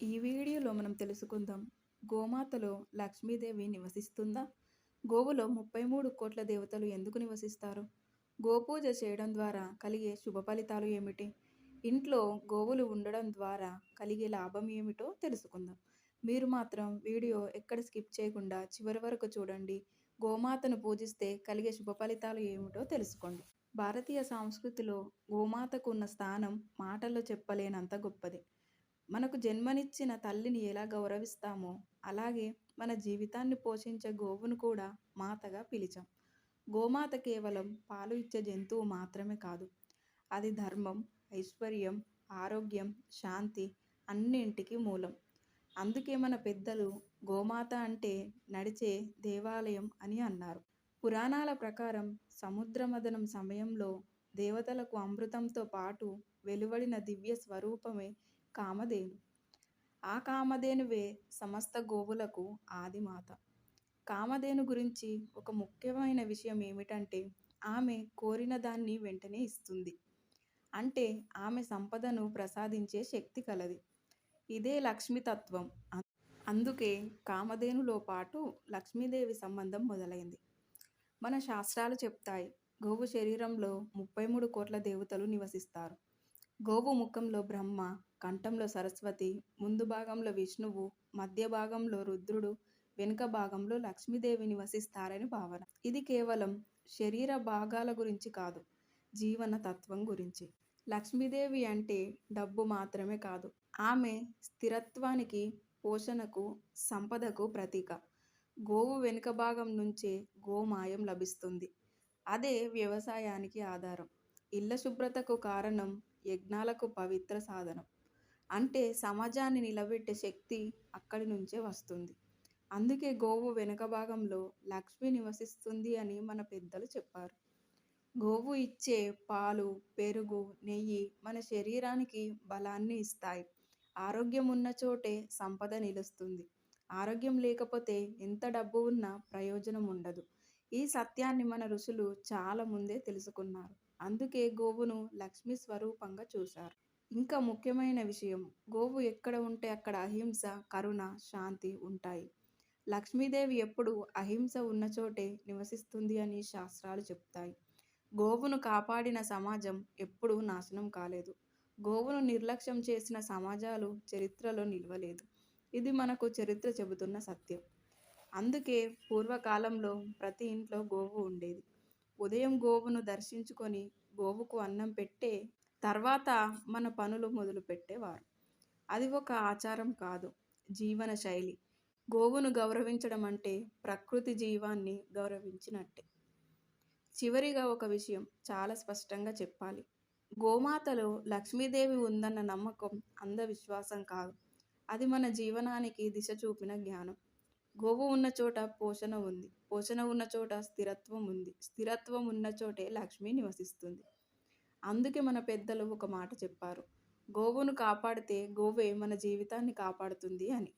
ఈ వీడియోలో మనం తెలుసుకుందాం. గోమాతలో లక్ష్మీదేవి నివసిస్తుందా? గోవులో ముప్పై మూడు కోట్ల దేవతలు ఎందుకు నివసిస్తారు? గోపూజ చేయడం ద్వారా కలిగే శుభ ఫలితాలు ఏమిటి? ఇంట్లో గోవులు ఉండడం ద్వారా కలిగే లాభం ఏమిటో తెలుసుకుందాం. మీరు మాత్రం వీడియో ఎక్కడ స్కిప్ చేయకుండా చివరి వరకు చూడండి. గోమాతను పూజిస్తే కలిగే శుభ ఫలితాలు ఏమిటో తెలుసుకోండి. భారతీయ సంస్కృతిలో గోమాతకు ఉన్న స్థానం మాటల్లో చెప్పలేనంత గొప్పది. మనకు జన్మనిచ్చిన తల్లిని ఎలా గౌరవిస్తామో అలాగే మన జీవితాన్ని పోషించే గోవును కూడా మాతగా పిలిచాం. గోమాత కేవలం పాలు ఇచ్చే జంతువు మాత్రమే కాదు అది ధర్మం ఐశ్వర్యం ఆరోగ్యం శాంతి అన్నింటికి మూలం. అందుకే మన పెద్దలు గోమాత అంటే నడిచే దేవాలయం అని అన్నారు. పురాణాల ప్రకారం సముద్రమదనం సమయంలో దేవతలకు అమృతంతో పాటు వెలువడిన దివ్య స్వరూపమే కామధేను. ఆ కామధేనువే సమస్త గోవులకు ఆదిమాత కామధేను గురించి ఒక ముఖ్యమైన విషయం ఏమిటంటే ఆమె కోరిన దాన్ని వెంటనే ఇస్తుంది. అంటే ఆమె సంపదను ప్రసాదించే శక్తి కలది. ఇదే లక్ష్మీతత్వం అందుకే కామధేనులో పాటు లక్ష్మీదేవి సంబంధం మొదలైంది. మన శాస్త్రాలు చెప్తాయి గోవు శరీరంలో ముప్పై మూడు కోట్ల దేవతలు నివసిస్తారు. గోవు ముఖంలో బ్రహ్మ కంఠంలో సరస్వతి ముందు భాగంలో విష్ణువు మధ్య భాగంలో రుద్రుడు వెనుక భాగంలో లక్ష్మీదేవి నివసిస్తారని భావన. ఇది కేవలం శరీర భాగాల గురించి కాదు జీవన తత్వం గురించి. లక్ష్మీదేవి అంటే డబ్బు మాత్రమే కాదు ఆమె స్థిరత్వానికి పోషణకు సంపదకు ప్రతీక. గోవు వెనుక భాగం నుంచే గోమాయం లభిస్తుంది. అదే వ్యవసాయానికి ఆధారం. ఇళ్ళ శుభ్రతకు కారణం యజ్ఞాలకు పవిత్ర సాధనం. అంటే సమాజాన్ని నిలబెట్టే శక్తి అక్కడి నుంచే వస్తుంది. అందుకే గోవు వెనుక భాగంలో లక్ష్మి నివసిస్తుంది అని మన పెద్దలు చెప్పారు. గోవు ఇచ్చే పాలు పెరుగు నెయ్యి మన శరీరానికి బలాన్ని ఇస్తాయి. ఆరోగ్యం ఉన్న చోటే సంపద నిలుస్తుంది. ఆరోగ్యం లేకపోతే ఎంత డబ్బు ఉన్నా ప్రయోజనం ఉండదు. ఈ సత్యాన్ని మన ఋషులు చాలా ముందే తెలుసుకున్నారు. అందుకే గోవును లక్ష్మీ స్వరూపంగా చూశారు. ఇంకా ముఖ్యమైన విషయం గోవు ఎక్కడ ఉంటే అక్కడ అహింస కరుణ శాంతి ఉంటాయి. లక్ష్మీదేవి ఎప్పుడు అహింస ఉన్న చోటే నివసిస్తుంది అని శాస్త్రాలు చెప్తాయి. గోవును కాపాడిన సమాజం ఎప్పుడూ నాశనం కాలేదు. గోవును నిర్లక్ష్యం చేసిన సమాజాలు చరిత్రలో నిలవలేదు. ఇది మనకు చరిత్ర చెబుతున్న సత్యం. అందుకే పూర్వకాలంలో ప్రతి ఇంట్లో గోవు ఉండేది. ఉదయం గోవును దర్శించుకొని గోవుకు అన్నం పెట్టే తర్వాత మన పనులు మొదలు పెట్టేవారు అది ఒక ఆచారం కాదు జీవన శైలి. గోవును గౌరవించడం అంటే ప్రకృతి జీవాన్ని గౌరవించినట్టే. చివరిగా ఒక విషయం చాలా స్పష్టంగా చెప్పాలి. గోమాతలో లక్ష్మీదేవి ఉందన్న నమ్మకం అంధవిశ్వాసం కాదు. అది మన జీవనానికి దిశ చూపిన జ్ఞానం. గోవు ఉన్న చోట పోషణ ఉంది. పోషణ ఉన్న చోట స్థిరత్వం ఉంది. స్థిరత్వం ఉన్న చోటే లక్ష్మి నివసిస్తుంది. అందుకే మన పెద్దలు ఒక మాట చెప్పారు. గోవును కాపాడితే గోవే మన జీవితాన్ని కాపాడుతుంది అని.